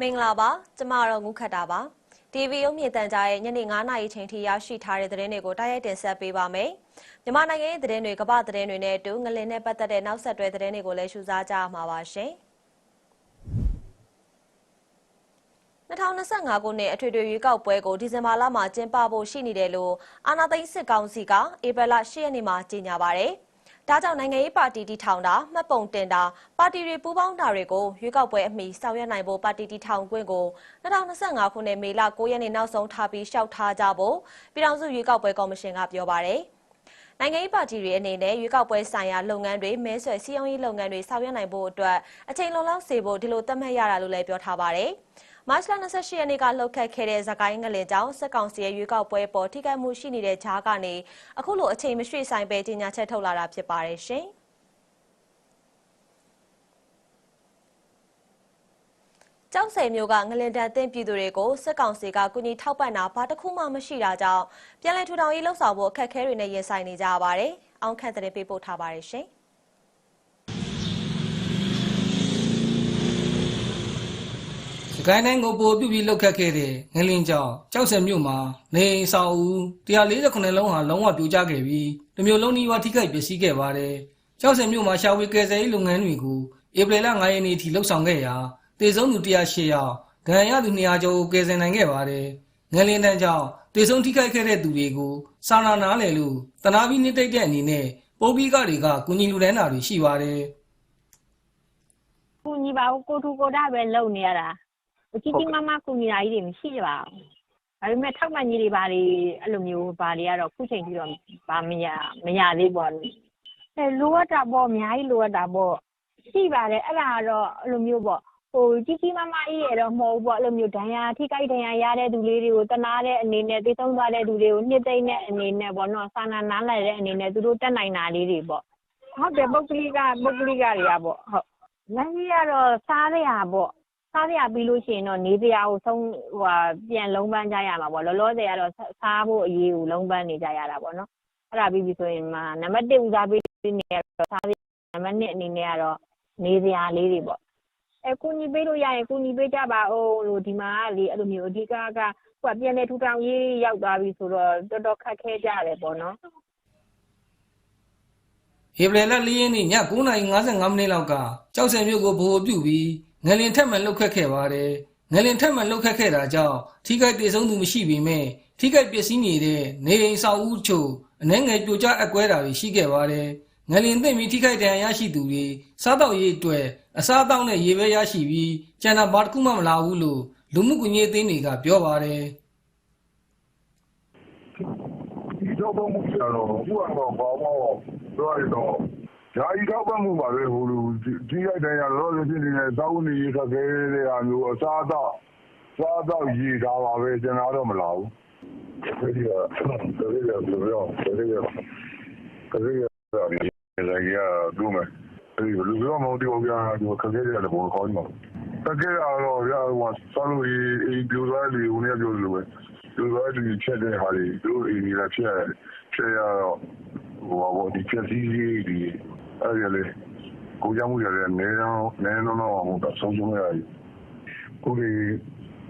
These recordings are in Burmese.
မင်္ဂလာပါကျမတော့ငုခတ်တာပါ TV ရုံမြင့်တန်ကြားရဲ့ညနေ9:00နာရီချိန်ထိရရှိထားတဲ့သတင်းတွေကိုတိုက်ရိုက်တင်ဆက်ပေးပါမယ်မြန်မာနိုင်ငံရဲ့သတင်းတွေကမ္ဘာသတင်းတွေနဲ့အတူငလင်နဲ့ပတ်သက်တဲ့နောက်ဆက်တွဲသတင်းတွေကိုလည်းရှုစားကြရမှာပါရှင်2025ခုနှစ်အထွေထွေရွေးကောက်ပွဲကိုဒီဇင်ဘာလမှာကျင်းပဖို့ရှိနေတယ်လို့အာဏာသိမ်းစစ်ကောင်စီကဧပြီလ10ရက်နေ့မှာကြေညာပါတယ်။ ဒါကြောင့်နိုင်ငံရေးပါတီတီထောင်တာမှတ်ပုံတင်တာပါတီတွေပူးပေါင်းတာတွေကိုရွေးကောက်ပွဲအမီဆောင်ရွက်နိုင်ဖို့ပါတီတီထောင်ခွင့်ကို2025ခုနှစ်မေလ9ရက်နေ့နောက်ဆုံးထားပြီးရှောက်ထားကြဖို့ပြည်ထောင်စုရွေးကောက်ပွဲကော်မရှင်ကပြောပါတယ်။နိုင်ငံရေးပါတီတွေအနေနဲ့ရွေးကောက်ပွဲဆိုင်ရာလုပ်ငန်းတွေမဲဆွယ်စည်းရုံးရေးလုပ်ငန်းတွေဆောင်ရွက်နိုင်ဖို့အတွက်အချိန်လုံလောက်စေဖို့ဒီလိုသတ်မှတ်ရတာလို့လည်းပြောထားပါတယ်။ မတ်လ28ရက်နေ့ကလှုပ်ခတ်ခဲ့တဲ့ဇကိုင်းငလင်ကြောင့်စက်ကောင်စီရဲ့ရွေးကောက်ပွဲပေါ်ထိခိုက်မှုရှိနေတဲ့ဂျားကနေအခုလိုအချိန်မရွှေ့ဆိုင်ပဲကြီးညာချက်ထုတ်လာတာဖြစ်ပါတယ်ရှင်။ကျောက်ဆယ်မျိုးကငလင်တန်တင်ပြည်သူတွေကိုစစ်ကောင်စီကကုညီထောက်ပံ့တာဘာတစ်ခုမှမရှိတာကြောင့်ပြည်လဲထူထောင်ရေးလှုပ်ဆောင်ဖို့အခက်အခဲတွေနဲ့ရင်ဆိုင်နေကြရပါတယ်။အောင်ခန့်တဲ့ပေးပို့ထားပါတယ်ရှင်။။ ကိုင်းတိုင်းကိုပိုပြုပြီးလှုပ်ခတ်ခဲ့တဲ့ငလင်းကြောင်ကြောက်စံမြို့မှာနေအိမ်ဆောင်ဦး148လုံးဟာလုံးဝပြိုကျခဲ့ပြီးတမျိုးလုံးနီးပါးထိခိုက်ပျက်စီးခဲ့ပါတယ်။ကြောက်စံမြို့မှာရှာဝေကယ်ဆယ်ရေးလုပ်ငန်းတွေကိုဧပြီလ9ရက်နေ့ထိလှုပ်ဆောင်ခဲ့ရာတေဆုံးသူ108ယောက်၊ဒဏ်ရာရသူ200ကျော်ကိုကယ်ဆယ်နိုင်ခဲ့ပါတယ်။ငလင်းတန်းကြောင့်တေဆုံးထိခိုက်ခဲ့တဲ့သူတွေကိုစာနာနာလေလို့တနာပြီးနေတိတ်တဲ့အနေနဲ့ပုံပြီးကတွေကကုညီလူတန်းတာတွေရှိပါတယ်။ကူညီပါဘူးကိုထူကိုတာပဲလုံနေရတာ ကြီးကြီးမားမားကူညီတာကြီးတွေမရှိပါဘူးဒါပေမဲ့ထောက်ပံ့ကြီးတွေဘာတွေအဲ့လိုမျိုးဘာတွေကတော့ခုချိန်ကြီးတော့ဘာမရမရသေးပါဘူးအဲလိုအပ်တာပေါ့အများကြီးလိုအပ်တာပေါ့ရှိပါတယ်အဲ့ဒါကတော့အဲ့လိုမျိုးပေါ့ဟိုကြီးကြီးမားမားကြီးရတော့မဟုတ်ဘူးပေါ့အဲ့လိုမျိုးဒဏ်ရာထိခိုက်ဒဏ်ရာရတဲ့သူလေးတွေကိုတနာတဲ့အနေနဲ့သိဆုံးသွားတဲ့သူတွေကိုနှစ်သိမ့်တဲ့အနေနဲ့ပေါ့နော်စာနာနားလည်တဲ့အနေနဲ့သူတို့တက်နိုင်တာလေးတွေပေါ့ဟုတ်တယ်ပုဂ္ဂလိကပုဂ္ဂလိကတွေကပေါ့ဟုတ်လမ်းကြီးကတော့စားရပေါ့ စားရပြီးလို့ရှိရင်တော့နေတရားကိုဆုံးဟိုဟာပြန်လုံးပန်းကြရမှာပေါ့လောလောဆယ်ကတော့စားဖို့အရေးကိုလုံးပန်းနေကြရတာပေါ့နော်အဲ့ဒါပြီးပြီဆိုရင်မှနံပါတ်1ဦးစားပေးနေရတော့စားရနံပါတ်2အနေနဲ့ကတော့နေတရားလေးတွေပေါ့အဲကုညီပေးလို့ရရင်ကုညီပေးကြပါဦးလို့ဒီမှာကလေအဲ့လိုမျိုးအဓိကကဟိုကပြန်လေထူထောင်ရေးရောက်သွားပြီဆိုတော့တော်တော်ခက်ခဲကြတယ်ပေါ့နော်ဧပြီလ၄ရက်နေ့ည9:55မိနစ်လောက်ကကြောက်စံမြို့ကိုဗဟိုပြုပြီး ငလင်ထက်မှန်လှုပ်ခတ်ခဲ့ပါတယ်။ငလင်ထက်မှန်လှုပ်ခတ်ခဲ့တာကြောင့်ထိခိုက်ဒေဆုံးသူမရှိပေမဲ့ထိခိုက်ပျက်စီးနေတဲ့နေအိမ်ဆောက်ဦးချို့အနှဲငယ်ပြိုကျအက်ကွဲတာတွေရှိခဲ့ပါတယ်။ငလင်သိမ့်ပြီးထိခိုက်ဒဏ်ရာရရှိသူတွေစားတော့ရေးအတွက်အစားအသောက်နဲ့ရေပဲရရှိပြီးကျန်တာဘာတစ်ခုမှမလာဘူးလို့လူမှုကွန်ရက်အသင်းတွေကပြောပါတယ်။ဒီတော့ဘုံမှုကြတော့အခုကတော့ဘာမှတော့ ရတော့ဓာကြီးတော့ဘမှုပါပဲဟိုလိုကြီးရိုက်တယ်ရတော့လည်းဖြစ်နေတဲ့သောက်နေရခက်ခဲတဲ့အားမျိုးအစားတော့စားတော့ရည်တာပါပဲကျွန်တော်တော့မလာဘူးဒီကတကယ်ရပြောပြောတကယ်ရတကယ်ရလည်းရဒုမယ်ဒီလူပြောမဟုတ်ဒီကဒီခက်ခဲတယ်လည်းဘောခေါင်းမှာတကယ်တော့ရဟိုဆောလို့ဒီပြိုသွားလေဦးနေပြောလို့ပဲပြိုသွားဒီချက်တဲ့ဟာတွေတို့အင်းကြီးလည်းဖြစ်ဖြစ်ရတော့ဟိုဘောဒီချက်စီးကြီးဒီ အဲ့ဒီလေကိုကြောင့်မှုရတယ်နဲတော့နဲတော့တော့ဟိုဆုံးရှုံးရည်ကိုဒီ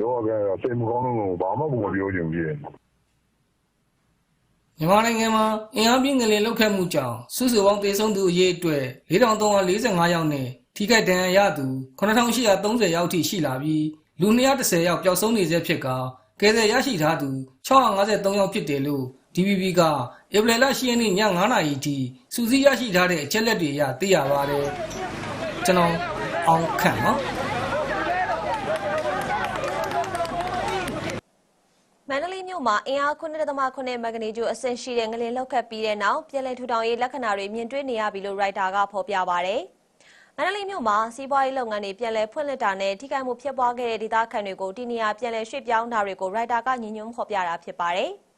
တော့ကစိတ်မကောင်းလို့ဘာမှမပြောချင်ဘူးမြန်မာနိုင်ငံမှာအင်အားပြင်းငလင်လှုပ်ခတ်မှုကြောင့်စုစုပေါင်းသေဆုံးသူအရေအတွက်4345ယောက်နဲ့ထိခိုက်ဒဏ်ရာရသူ9830ယောက်ထိရှိလာပြီးလူ210ယောက်ပျောက်ဆုံးနေဆဲဖြစ်ကာကယ်ဆယ်ရရှိထားသူ653ယောက်ဖြစ်တယ်လို့ DPP ကဧပြီလ10ရက်နေ့ည9:00နာရီထိစူးစီးရရှိထားတဲ့အချက်လက်တွေအရသိရပါတယ်ကျွန်တော်အောင်ခန့်နော်မန္တလေးမြို့မှာအင်အား9.8မဂနီကျူအဆင့်ရှိတဲ့ငလင်လောက်ခတ်ပြီးတဲ့နောက်ပြည်လဲထူထောင်ရေးလက္ခဏာတွေမြင်တွေ့နေရပြီလို့ရိုက်တာကဖော်ပြပါဗျ။မန္တလေးမြို့မှာစီးပွားရေးလုပ်ငန်းတွေပြည်လဲဖွင့်လှစ်တာနဲ့ထိခိုက်မှုဖြစ်ပွားခဲ့တဲ့ဒေသခံတွေကိုဒီနေရာပြည်လဲရွှေ့ပြောင်းတာတွေကိုရိုက်တာကညှဉ်းညွှန်းဖော်ပြတာဖြစ်ပါတယ်။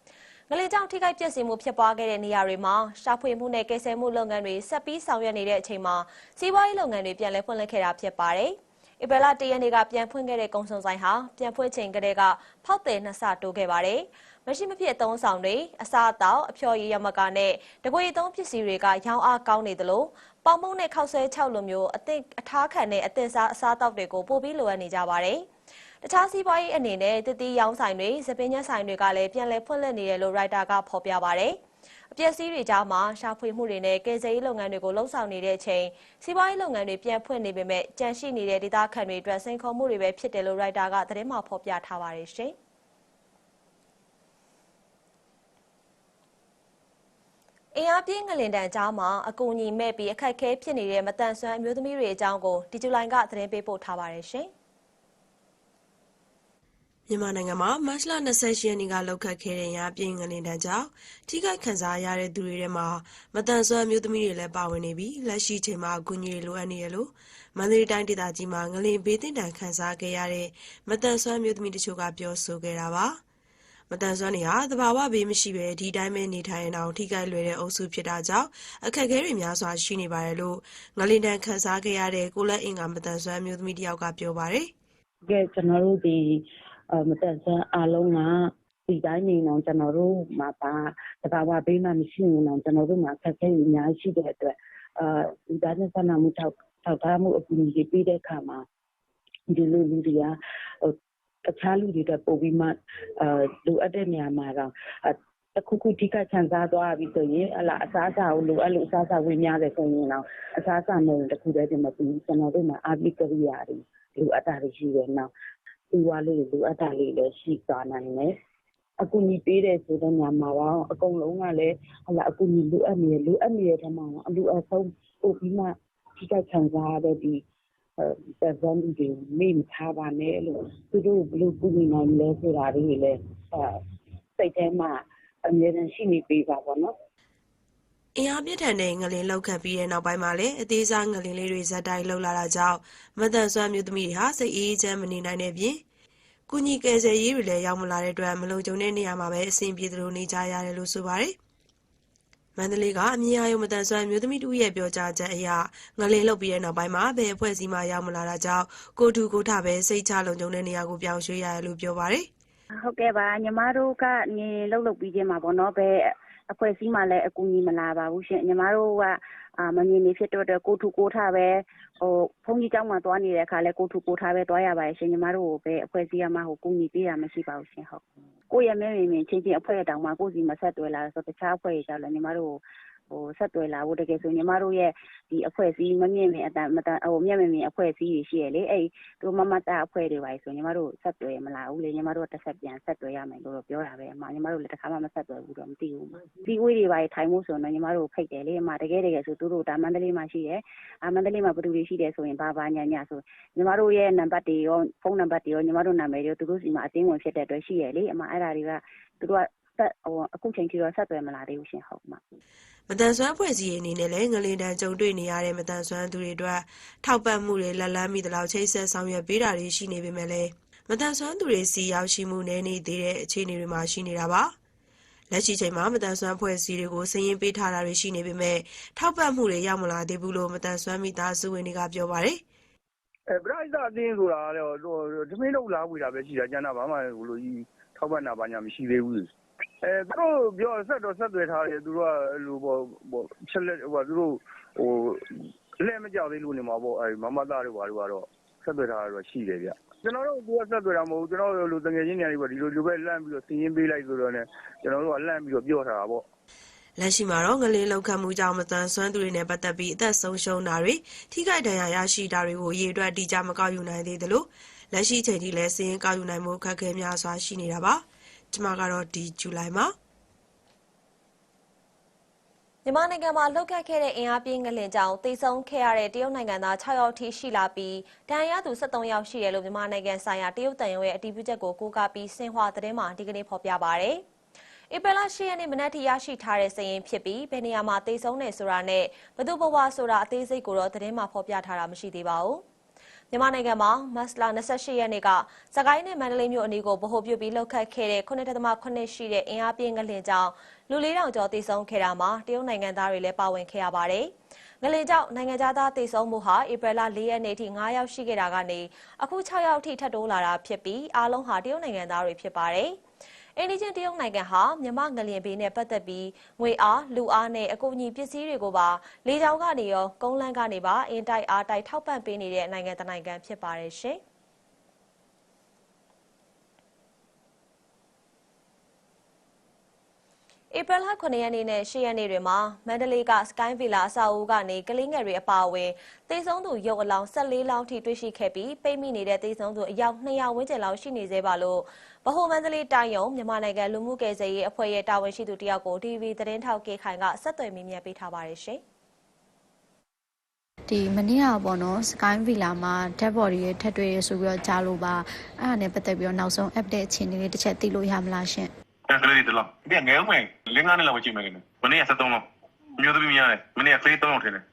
ငလင်ကြောင့်ထိခိုက်ပျက်စီးမှုဖြစ်ပွားခဲ့တဲ့နေရာတွေမှာရှာဖွေမှုနဲ့ကယ်ဆယ်မှုလုပ်ငန်းတွေဆက်ပြီးဆောင်ရွက်နေတဲ့အချိန်မှာစီးပွားရေးလုပ်ငန်းတွေပြည်လဲဖွင့်လှစ်ခဲ့တာဖြစ်ပါတယ်။ဧပြီလ၁ရက်နေ့ကပြန်ဖွင့်ခဲ့တဲ့ကုံစုံဆိုင်ဟာပြန်ဖွင့်ချိန်ကတည်းကဖောက်တယ်နှစ်ဆတိုးခဲ့ပါတယ်။မရှိမဖြစ်အသုံးဆောင်တွေအစားအသောက်အဖျော်ရည်ရမကနဲ့တကွေသုံးပစ္စည်းတွေကရောင်းအားကောင်းနေသလိုပေါင်မုံနဲ့ခောက်ဆွဲ၆လိုမျိုးအသင့်အထားခံတဲ့အသင့်စားအစားအသောက်တွေကိုပို့ပြီးလိုအပ်နေကြပါတယ်။ တခြားစီးပွားရေးအနေနဲ့တတိရောင်းဆိုင်တွေ၊သပင်းညက်ဆိုင်တွေကလည်းပြန်လည်ဖွင့်လှစ်နေတယ်လို့ရိုက်တာကဖော်ပြပါဗျ။အပျက်စီးတွေကြားမှာရှာဖွေမှုတွေနဲ့ကယ်ဆယ်ရေးလုပ်ငန်းတွေကိုလှုပ်ဆောင်နေတဲ့အချိန်စီးပွားရေးလုပ်ငန်းတွေပြန်ဖွင့်နေပေမဲ့ကြန့်ရှိနေတဲ့ဒေသခံတွေအတွက်စိန်ခေါ်မှုတွေပဲဖြစ်တယ်လို့ရိုက်တာကသတင်းမှာဖော်ပြထားပါတယ်ရှင်။အင်အားပြင်းငလင်တန်ကြားမှာအကူအညီမဲ့ပြီးအခက်ခဲဖြစ်နေတဲ့မတန်ဆွမ်းအမျိုးသမီးတွေအကြောင်းကိုဒီဇူလိုင်ကသတင်းပေးပို့ထားပါတယ်ရှင်။ မြန်မာနိုင်ငံမှာ မတ်လ28ရက်နေ့ကလောက်ခတ်ခဲ့တဲ့ရာပြင်းငလင်တန်းကြောင့် ထိခိုက်ခံစားရတဲ့သူတွေထဲမှာမတန်ဆွမ်းမျိုးသမီးတွေလည်း ပါဝင်နေပြီး လက်ရှိချိန်မှာ အကူအညီတွေ လိုအပ်နေရလို့ မန္တလေးတိုင်းဒေသကြီးမှာ ငလင်ဘေးသင့်တန်ခံစားခဲ့ရတဲ့မတန်ဆွမ်းမျိုးသမီးတချို့က ပြောဆိုခဲ့တာပါမတန်ဆွမ်းတွေဟာ သဘာဝဘေးမရှိပဲဒီတိုင်းပဲ နေထိုင်အောင် ထိခိုက်လွယ်တဲ့အုပ်စုဖြစ်တာကြောင့် အခက်အခဲတွေ များစွာရှိနေပါတယ်လို့ ငလင်တန်ခံစားခဲ့ရတဲ့ ကိုလက်အင်္ဂါမတန်ဆွမ်းမျိုးသမီးတယောက်က ပြောပါတယ်ကဲကျွန်တော်တို့ ဒီအ မတက်ဆန်းအားလုံးကဒီတိုင်းနေအောင်ကျွန်တော်တို့မှာပါတဘာဝဘေးမှမရှိရင်တော့ကျွန်တော်တို့မှာခက်ခဲအများကြီးရှိတဲ့အတွက်အာဒီတိုင်းနဲ့ဆက်နမှုထောက်ထောက်ထားမှုအကူအညီပေးတဲ့အခါမှာဒီလိုလူတွေကဟိုတခြားလူတွေတက်ပို့ပြီးမှအာလိုအပ်တဲ့နေရာမှာတော့တခုခုထိခိုက်ခံစားသွားပြီဆိုရင်အလားအစားအစာကိုလိုအပ်လို့အစားအစာဝင်များတယ်ဆိုရင်တော့အစားအစာနဲ့တခုတည်းတင်မပြီးကျွန်တော်တို့မှာအာပိကရိယာတွေလိုအပ်တာတွေရှိတယ်နော် ဒီဝါလေးတွေလိုအပ်တာလေးလည်းရှိသွားနိုင်တယ်အကူအညီပေးတယ်ဆိုတဲ့ညမှာတော့အကုန်လုံးကလည်းဟလာအကူအညီလိုအပ်နေရလိုအပ်နေတဲ့ထက်မှာအလူအဆုံးပို့ပြီးမှထိခိုက်ခံစားရတဲ့ဒီအဲဇန်ဒီမိမထားပါနဲ့လို့သူတို့ဘလို့ကူညီနိုင်လဲဆိုတာတွေလည်းအဲစိတ်ထဲမှာအမြဲတမ်းရှိနေပေးပါဘောနော် အင်အားပြင်းထန်တဲ့ငလင်လောက်ခတ်ပြီးတဲ့နောက်ပိုင်းမှာလည်းအသေးစားငလင်လေးတွေဇက်တိုင်းလှုပ်လာတာကြောင့်မတန်ဆွမ်းမျိုးသမီးတွေဟာစိတ်အေးချမ်းမနေနိုင်တဲ့ပြင်ကုညီကယ်ဆယ်ရေးတွေလည်းရောက်မလာတဲ့အတွက်မလုံခြုံတဲ့နေရာမှာပဲအဆင်ပြေသလိုနေကြရတယ်လို့ဆိုပါတယ်။မန္တလေးကအမြင်အာရုံမတန်ဆွမ်းမျိုးသမီးတူရဲ့ပြောကြားချက်အရငလင်လှုပ်ပြီးတဲ့နောက်ပိုင်းမှာဘယ်အဖွဲ့အစည်းမှရောက်မလာတာကြောင့်ကိုထူကိုထပဲစိတ်ချလုံခြုံတဲ့နေရာကိုပြောင်းရွှေ့ရတယ်လို့ပြောပါတယ်။ဟုတ်ကဲ့ပါညီမတို့ကနေလှုပ်လှုပ်ပြီးချင်းမှာပေါ့နော်ဘယ် အဖွဲ့အစည်းမှလည်း အကူအညီမလာပါဘူးရှင်ညီမတို့ကအာမမြင်နေဖြစ်တော့တဲ့ကိုထူကိုထပဲဟိုဘုန်းကြီးကျောင်းမှာ သွားနေတဲ့အခါလဲကိုထူကိုထပဲ သွားရပါတယ်ရှင်ညီမတို့ကိုပဲအဖွဲ့အစည်းကမှဟိုကူညီပေးတာ မရှိပါဘူးရှင်ဟုတ်ကိုယ့်ရဲ့မဲမြင်မြင်ချင်းချင်း အဖွဲ့တောင်မှ ကိုယ့်စီမဆက်သွယ်လာဆိုတခြားအဖွဲ့တွေကြောင့်လည်း ညီမတို့ ဟိုဆက်သွယ်လာဖို့တကယ်ဆိုညီမတို့ရဲ့ဒီအဖွဲ့အစည်းမမြင်မြင်အတန်မတန်ဟိုမျက်မြင်မြင်အဖွဲ့အစည်းတွေရှိရလေအဲ့သူမမတာအဖွဲ့တွေပါဆိုညီမတို့ဆက်သွယ်မလာဘူးလေညီမတို့တစ်ဆက်ပြန်ဆက်သွယ်ရမယ်လို့ပြောတာပဲအမညီမတို့လည်းတစ်ခါမှမဆက်သွယ်ဘူးတော့မသိဘူးဒီဝေးတွေပါထိုင်မှုဆိုတော့ညီမတို့ဖိတ်တယ်လေအမတကယ်တကယ်ဆိုသူတို့ဒါမန္တလေးမှာရှိတယ်အာမန္တလေးမှာဘယ်သူတွေရှိတယ်ဆိုရင်ဘာဘာညာညာဆိုညီမတို့ရဲ့နံပါတ်တွေရောဖုန်းနံပါတ်တွေရောညီမတို့နာမည်တွေရောသူတို့စီမှာအသိဝင်ဖြစ်တဲ့အတွက်ရှိရလေအမအဲ့ဒါတွေကသူတို့က ဆက်ဟိုအခုချိန်ထိတော့ဆက်သွယ်မလာသေးဘူးရှင်ဟုတ်မှာမတန်ဆွမ်းဖွဲ့စည်းရေးအနေနဲ့လည်းငလင်တန်ကြုံတွေ့နေရတဲ့မတန်ဆွမ်းသူတွေအတွက်ထောက်ပံ့မှုတွေလက်လန်းမိသလောက်ချိတ်ဆက်ဆောင်ရွက်ပေးတာတွေရှိနေပေမဲ့လည်းမတန်ဆွမ်းသူတွေစီရောက်ရှိမှုနည်းနေသေးတဲ့အခြေအနေတွေမှာရှိနေတာပါလက်ရှိချိန်မှာမတန်ဆွမ်းဖွဲ့စည်းတွေကိုစည်ရင်ပေးထားတာတွေရှိနေပေမဲ့ထောက်ပံ့မှုတွေရောက်မလာသေးဘူးလို့မတန်ဆွမ်းမိသားစုဝင်တွေကပြောပါတယ်အဲပရိသတ်အတင်းဆိုတာတော့တမင်းလုံးလာဝေတာပဲရှိတာကျန်တာဘာမှဟိုလိုကြီးထောက်ပံ့တာဘာညာမရှိသေးဘူးအဲ သူတို့ပြောဆက်တော့ ဆက်သွယ်ထားတယ် သူတို့ကအဲ့လိုပေါ့ပေါ့ချက်လက်ဟိုသူတို့ဟိုလက်မကြောက်သေးလို့နေမှာပေါ့အဲမမသားတွေဘာတွေကတော့ ဆက်သွယ်ထားတာတော့ ရှိတယ်ဗျ ကျွန်တော်တို့ကဆက်သွယ်တာမဟုတ်ကျွန်တော်တို့လူတငယ်ချင်းတွေပေါ့ဒီလိုလိုပဲလန့်ပြီးတော့စီရင်ပေးလိုက်ဆိုတော့ねကျွန်တော်တို့ကလန့်ပြီးတော့ ပြောထားတာပေါ့ လက်ရှိမှာတော့ ငလင်းလောက်ခတ်မှုကြောင့်မတန်ဆွမ်းသူတွေနဲ့ ပတ်သက်ပြီး အသက်ဆုံးရှုံးတာတွေ ထိခိုက်ဒဏ်ရာရရှိတာတွေကို အရေးအတွက် အတိအကျ မကောက်ယူနိုင်သေးသလို လက်ရှိချိန်ထိလည်းစည်ရင်ကောက်ယူနိုင်မှုအခက်အခဲများစွာ ရှိနေတာပါ ကျမကတော့ဒီဇူလိုင်မှာမြန်မာနိုင်ငံမှာလှုပ်ခတ်ခဲ့တဲ့အင်အားပြင်းငလင်ကြောင့်တိတ်ဆုံးခဲ့ရတဲ့တရုတ်နိုင်ငံသား6ယောက်ထိရှိလာပြီးဒဏ်ရာရသူ73ယောက်ရှိတယ်လို့မြန်မာနိုင်ငံဆိုင်ရာတရုတ်တန်ရုံရဲ့အတည်ပြုချက်ကိုကိုးကားပြီးစင်ဟွာသတင်းမှာဒီကနေ့ဖော်ပြပါရယ်။ဧပြီလ10ရက်နေ့မနက်ထိရရှိထားတဲ့စာရင်းဖြစ်ပြီးဘယ်နေရာမှာတိတ်ဆုံးနေဆိုတာနဲ့ဘယ်သူဘဝဆိုတာအသေးစိတ်ကိုတော့သတင်းမှာဖော်ပြထားတာမရှိသေးပါဘူး။ မြန်မာနိုင်ငံမှာမတ်လ28ရက်နေ့ကစကိုင်းနဲ့မန္တလေးမြို့အနီးကိုဗဟိုပြုပြီးလှုပ်ခတ်ခဲ့တဲ့9.8ရှိတဲ့အင်အားပြင်းငလင်ကြောင့်လူ၄000ကျော်တိစုံခဲ့တာမှာတရုတ်နိုင်ငံသားတွေလည်းပါဝင်ခဲ့ရပါတယ်။ငလင်ကြောင့်နိုင်ငံသားတိစုံမှုဟာဧပြီလ4ရက်နေ့ထိ9ယောက်ရှိခဲ့တာကနေအခု6ယောက်ထိထပ်တိုးလာတာဖြစ်ပြီးအားလုံးဟာတရုတ်နိုင်ငံသားတွေဖြစ်ပါတယ်။ အိန္ဒိချင်းတရုတ်နိုင်ငံဟာမြန်မာငလျင်ဘေးနဲ့ပတ်သက်ပြီးငွေအားလူအားနဲ့အကူအညီပစ္စည်းတွေကိုပါလေကြောင်းကနေရောကုန်းလန်းကနေပါအင်တိုက်အားတိုက်ထောက်ပံ့ပေးနေတဲ့နိုင်ငံတနိုင်ငံဖြစ်ပါတယ်ရှင်။ ဧပြီလ9ရက်နေ့နဲ့10ရက်နေ့တွေမှာမန္တလေးက Sky Villa အဆောက်အဦကနေကလေးငယ်တွေအပါအဝင်သေဆုံးသူရုပ်အလောင်း14လောင်းထိတွေ့ရှိခဲ့ပြီးပိတ်မိနေတဲ့သေဆုံးသူအယောက်200ဝန်းကျင်လောက်ရှိနေသေးပါလို့ဗဟိုမန္တလေးတိုင်းယုံမြန်မာနိုင်ငံလူမှုကယ်ဆယ်ရေးအဖွဲ့ရဲ့တာဝန်ရှိသူတယောက်ကို TV သတင်းထောက်ကေခိုင်ကဆက်သွယ်မေးမြန်းပေးထားပါတယ်ရှင်။ဒီမနေ့ကပေါ့နော် Sky Villa မှာ dead body ရဲ့ထက်တွေ့ရဆိုပြီးတော့ကြားလို့ပါအဲ့ဒါနဲ့ပတ်သက်ပြီးတော့နောက်ဆုံး update အခြေအနေလေးတစ်ချက်သိလို့ရမလားရှင် အဲ့ကလေးတွေတော့ဒီငယ်ဦးမယ်လင်းကားနဲ့လောက်ကြည့်မယ်ခင်ဗျမနေ့က73လောက်မျိုးသမီးများတယ်မနေ့ကဖေး3လောက်ထင်တယ်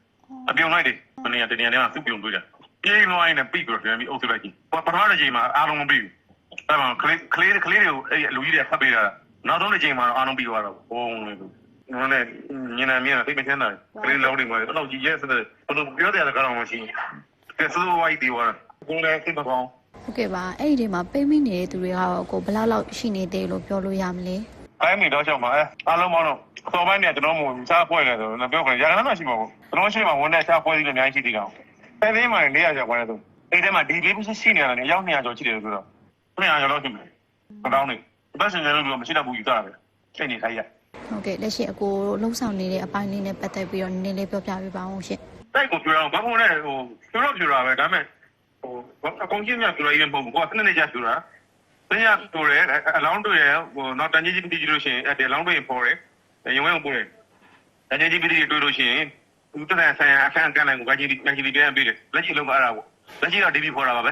အပြုံလိုက်တယ်မနေ့ကတနေ့ကသူ့ပြုံတွေ့တယ်ပြေးလွှိုင်းနဲ့ပြီးပြီးတော့ပြန်ပြီးအုပ်စုလိုက်ကြီးပထမတစ်ချိန်မှာအားလုံးမပြီးဘူးအဲ့မှာကလေးကလေးကလေးတွေကိုအဲ့လူကြီးတွေဖတ်ပေးတာနောက်ဆုံးတစ်ချိန်မှာအားလုံးပြီးသွားတော့ဘုံလေသူနည်းနည်းညနေမြင်သိမချမ်းသာကလေးလုံးတွေမှာတော့ကြည့်ရဲစတဲ့ဘယ်လိုပြောတယ်ကတော့မရှိကဲဆိုဝိုက်ဒီဝါကိုလည်းသိမကောင်းဟုတ် ကဲ့ပါအဲ့ဒီဒီမှာပိတ်မိနေတဲ့သူတွေကတော့ကိုဘယ်လောက်လောက်ရှိနေသေးလို့ပြောလို့ရမလဲ တိုင်းမီတော့ချက်မှာအဲအားလုံးပေါင်းတော့အစောပိုင်းเนี่ยကျွန်တော်မို့စားဖွဲ့နေတယ်ဆိုတော့ပြောကြရရမ်းမှရှိမှာပေါ့ကျွန်တော်ရှိမှာဝန်တဲ့စားဖွဲ့ကြီးလည်းအများကြီးရှိသေးကောင်အဲသေးမှလည်း400ကျော်ခွဲဆိုအဲ့ဒီမှာဒီလေးပစ္စည်းရှိနေရတယ်အယောက်200ကျော်ရှိတယ်ဆိုတော့200ကျော်လောက်ရှိမယ်မကောင်းနေဘတ်စင်တွေလို့မရှိတော့ဘူးယူတာပဲစိတ်နေခိုင်းရ ဟုတ်ကဲ့လက်ရှိအကိုလှုပ်ဆောင်နေတဲ့အပိုင်းလေးနဲ့ပတ်သက်ပြီးတော့နည်းနည်းလေးပြောပြပေးပါအောင်ရှင် တိုက်ကိုပြောအောင်ဘာဖို့လဲဟိုပြောတော့ပြောတာပဲဒါပေမဲ့ ဟိုအကောင်ကြီးများပြောရရင်ပုံကိုကစနေနေ့ကျပြောတာတရားပြောတယ်အလောင်းတွေ့ရဟိုတော့တန်ကြီးကြီးပြီးကြည့်လို့ရှိရင်အဲ့ဒီအလောင်းတွေ့ရင်ပေါ်တယ်ရုံရုံပို့တယ်တန်ကြီးကြီးပြီးတွေ့လို့ရှိရင်သူတတဲ့ဆိုင်အခန်းကန်းလိုက်ကိုကကြီးကကြီးပြန်ပြီးတယ်လက်ရှိလုံးကအဲ့ဒါပေါ့လက်ရှိတော့ဒီဘီဖော်တာပါပဲ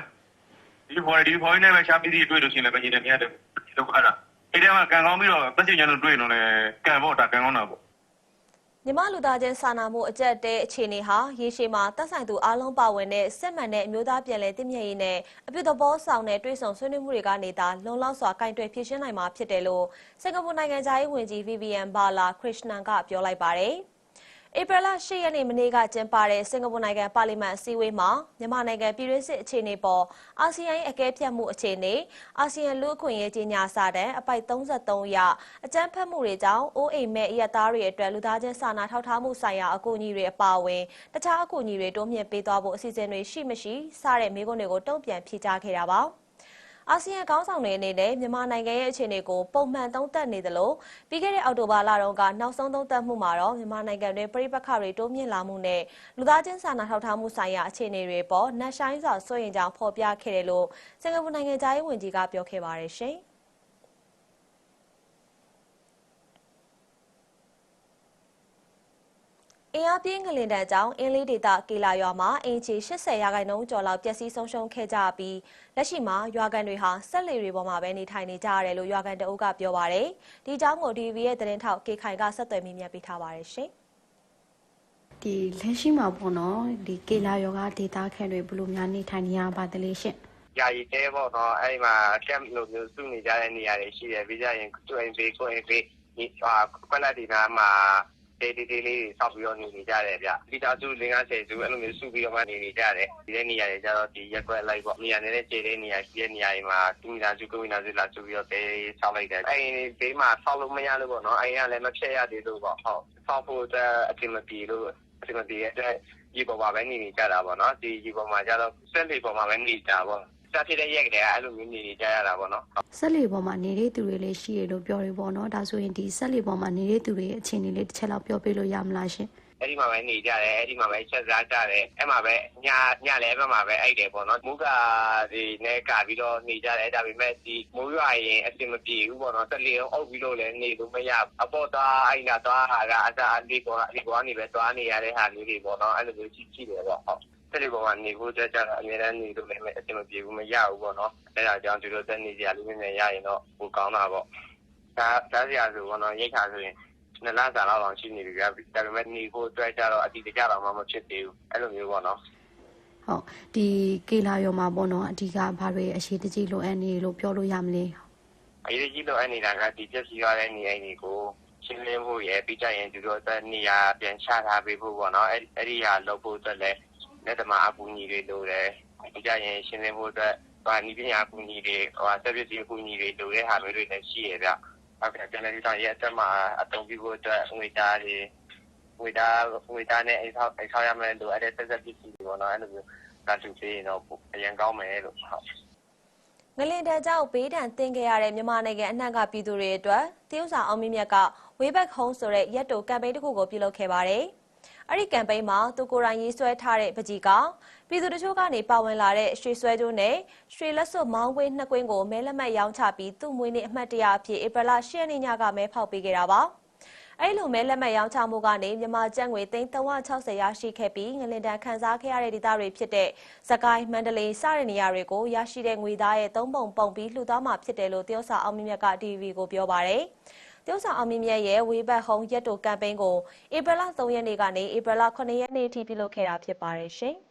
ဒီဖော်ဒီဖော်နေပဲရှားပြီးတွေ့လို့ရှိရင်လည်းကကြီးနဲ့မြတ်တယ်လောက်အဲ့ဒါအဲ့ဒီမှာကန်ကောင်းပြီးတော့တက်ချင်ညာလို့တွေ့လို့လည်းကန်ဖို့တာကန်ကောင်းတာပေါ့ မြမလူသားချင်းစာနာမှုအကြက်တဲအခြေအနေဟာရေရှည်မှာတက်ဆိုင်သူအားလုံးပါဝင်တဲ့စစ်မှန်တဲ့အမျိုးသားပြည်လဲတည်မြဲရေးနဲ့အပြုသဘောဆောင်တဲ့တွဲဆောင်ဆွေးနွေးမှုတွေကနေသာလုံလောက်စွာကင်တွယ်ဖြည့်ရှင်းနိုင်မှာဖြစ်တယ်လို့စင်ကာပူနိုင်ငံသားရေးဝန်ကြီး Vivian Bala Krishnan ကပြောလိုက်ပါတယ်။ ဧပြီလ10ရက်နေ့မနေ့ကကျင်းပတဲ့စင်ကာပူနိုင်ငံပါလီမန်အစည်းအဝေးမှာမြန်မာနိုင်ငံပြည်တွင်းစစ်အခြေအနေပေါ်အာဆီယံရဲ့အကဲဖြတ်မှုအခြေအနေအာဆီယံလူ့အခွင့်အရေးကြီးညာစာတမ်းအပိုက်33အရအကြမ်းဖက်မှုတွေကြောင့်အိုးအိမ်မဲ့အရက်သားတွေအတွက်လူသားချင်းစာနာထောက်ထားမှုဆိုင်ရာအကူအညီတွေအပါအဝင်တခြားအကူအညီတွေတိုးမြင့်ပေးသွားဖို့အစီအစဉ်တွေရှိမရှိစတဲ့မေးခွန်းတွေကိုတုံ့ပြန်ဖြေကြားခဲ့တာပါ။ အာဆီယံခေါင်းဆောင်တွေအနေနဲ့မြန်မာနိုင်ငံရဲ့အခြေအနေကိုပုံမှန်သုံးသပ်နေသလိုပြီးခဲ့တဲ့အောက်တိုဘာလတုန်းကနောက်ဆုံးသုံးသပ်မှုမှာတော့မြန်မာနိုင်ငံတွင်ပြည်ပခါတွေတိုးမြင့်လာမှုနဲ့လူသားချင်းစာနာထောက်ထားမှုဆိုင်ရာအခြေအနေတွေပေါ်နှက်ဆိုင်စွာစိုးရင်ကြောင်းဖော်ပြခဲ့တယ်လို့စင်ကာပူနိုင်ငံသားရေးဝန်ကြီးကပြောခဲ့ပါတယ်ရှင်။ အင်အားပြင်းငလင်တန်းကြောင့်အင်းလေးဒေသကေလာရွာမှာအင်ချီ80ရာခိုင်နှုန်းကျော်လောက်ပျက်စီးဆုံးရှုံးခဲ့ကြပြီးလက်ရှိမှာရွာကန်တွေဟာဆက်လေတွေပေါ်မှာပဲနေထိုင်နေကြရတယ်လို့ရွာကန်တအုပ်ကပြောပါရယ်ဒီအကြောင်းကို DV ရဲ့သတင်းထောက်ကေခိုင်ကဆက်သွယ်မိမြတ်ပေးထားပါတယ်ရှင်ဒီလက်ရှိမှာပေါ့နော်ဒီကေလာယောဂဒေတာခဲတွေဘယ်လိုများနေထိုင်နေရပါသလဲရှင်ယာယီတဲပေါ့နော်အဲ့ဒီမှာကက်လိုမျိုးစုနေကြတဲ့နေရာတွေရှိတယ်ပြီးကြရင်သူ့အိမ်ဘေးကိုအိမ်ဘေးဒီဟာကွက်လက်ဒီနာမှာ တေးတေးလေးတွေစောက်ပြီးတော့နေနေကြတယ်ဗျဒီတာစု50စုအဲ့လိုမျိုးစုပြီးတော့မှနေနေကြတယ်ဒီတဲ့နေရာတွေကျတော့ဒီရက်ကွက်လိုက်ပေါ့နေရာနေတဲ့ခြေတဲ့နေရာရှိတဲ့နေရာတွေမှာသူမိသားစုကိုမိသားစုလာစုပြီးတော့တေးဆောက်လိုက်တယ်အဲ့ဒီဘေးမှာဆောက်လို့မရလို့ပေါ့နော်အဲ့ဒီကလည်းမဖြတ်ရသေးလို့ပေါ့ဟုတ်ဆောက်ဖို့အချိန်မပြေလို့အချိန်မပြေတဲ့ဒီပေါ်မှာပဲနေနေကြတာပေါ့နော်ဒီဒီပေါ်မှာကျတော့စက်လေးပေါ်မှာပဲနေကြတာပေါ့ စားဖြစ်တဲ့ရက်ကလေးအဲ့လိုမျိုးနေနေကြရတာပေါ့နော်ဆက်လီပေါ်မှာနေတဲ့သူတွေလည်းရှိရလို့ပြောရပေါ့နော်ဒါဆိုရင်ဒီဆက်လီပေါ်မှာနေတဲ့သူတွေရဲ့အခြေအနေလေးတစ်ချက်လောက်ပြောပြလို့ရမလားရှင်အဲ့ဒီမှာပဲနေကြတယ်အဲ့ဒီမှာပဲချက်စားကြတယ်အဲ့မှာပဲညညလည်းအဲ့မှာပဲအိုက်တယ်ပေါ့နော်မူကဒီနဲ့ကပြီးတော့နေကြတယ်ဒါပေမဲ့ဒီမိုးရွာရင်အဆင်မပြေဘူးပေါ့နော်တက်လီအောင်အုပ်ပြီးလို့လည်းနေလို့မရအပေါ်သားအိုင်နာသွားဟာကအစားအလေးပေါ်အလေးပေါ်နေပဲသွားနေရတဲ့ဟာလေးတွေပေါ့နော်အဲ့လိုမျိုးကြည့်ကြည့်တယ်ပေါ့ဟုတ် တက်လီပေါ်မှာနေဖို့ကြကြတာအများနဲ့နေလို့လည်းအဆင်မပြေဘူးမရဘူးပေါ့နော်အဲ့ဒါကြောင့်ဒီလိုတက်နေကြလေးနည်းနည်းရရင်တော့ဟိုကောင်းတာပေါ့ဒါဒါစရာဆိုပေါ့နော်ရိတ်ခါဆိုရင်နှစ်လစာလောက်အောင်ရှိနေပြီဗျာဒါပေမဲ့နေဖို့အတွက်ကြတော့အတိအကျတော့မှမဖြစ်သေးဘူးအဲ့လိုမျိုးပေါ့နော်ဟုတ်ဒီကေလာယောမှာပေါ့နော်အဓိကဘာတွေအရှိတကြီးလိုအပ်နေလို့ပြောလို့ရမလဲအရေးကြီးလို့အဲ့နေတာကဒီပြက်စီရတဲ့နေအိမ်တွေကိုရှင်းလင်းဖို့ရယ်ပြီးကြရင်သူတို့အတွက်နေရာပြန်ချထားပေးဖို့ပေါ့နော်အဲ့အဲ့ဒီဟာလုပ်ဖို့အတွက်လည်း လက်သမားအကူအညီတွေလိုတယ်ပြီးကြရင်ရှင်းလင်းဖို့အတွက်ဟာနီးပညာအကူအညီတွေဟိုဆက်ပစ္စည်းအကူအညီတွေလိုတဲ့ဟာမျိုးတွေလည်းရှိရဗျဟုတ်ကဲ့ပြန်လည်းဒီတော့ရဲ့အတက်မှာအတုံးပြဖို့အတွက်ငွေသားတွေငွေသားငွေသားနဲ့အိမ်ဆောက်အိမ်ဆောက်ရမယ်လို့အဲ့ဒါဆက်ဆက်ပစ္စည်းတွေပေါ့နော်အဲ့လိုမျိုးကတူပေးရင်တော့အရင်ကောင်းမယ်လို့ဟုတ်ငလင်တန်ကြောင့်ဘေးဒဏ်သင့်ခဲ့ရတဲ့မြန်မာနိုင်ငံအနှံ့ကပြည်သူတွေအတွက်တရုတ်စာအောင်မြင့်မြတ်က Way Back Home ဆိုတဲ့ရက်တိုကမ်ပိန်းတစ်ခုကိုပြုလုပ်ခဲ့ပါတယ်။ အဲ့ဒီကမ်ပိန်းမှာသူကိုယ်တိုင်ရေးဆွဲထားတဲ့ပကြီးကပြည်သူတချို့ကနေပါဝင်လာတဲ့ရွှေဆွဲကြိုးနဲ့ရွှေလက်စွပ်မောင်းဝင်းနှစ်ကွင်းကိုမဲလက်မှတ်ရောင်းချပြီးသူ့မွေးနေ့အမှတ်တရအဖြစ်ဧပြီလ10ရက်နေ့ညကမဲဖောက်ပေးခဲ့တာပါ။အဲ့လိုမဲလက်မှတ်ရောင်းချမှုကနေမြန်မာကျပ်ငွေ360ရရှိခဲ့ပြီးငလင်တန်ခန်းစားခဲ့ရတဲ့ဒေသတွေဖြစ်တဲ့စကိုင်းမန္တလေးစတဲ့နေရာတွေကိုရရှိတဲ့ငွေသားရဲ့သုံးပုံပုံပြီးလှူသွားမှာဖြစ်တယ်လို့တရုတ်စာအောင်မြင့်မြတ်က TV ကိုပြောပါတယ်။ တရုတ်စာအောင်မြင့်မြတ်ရဲ့ Way Back Home ရက်တိုကမ်ပိန်းကိုဧပြီလ3ရက်နေ့ကနေဧပြီလ9ရက်နေ့အထိပြုလုပ်ခဲ့တာဖြစ်ပါတယ်ရှင်။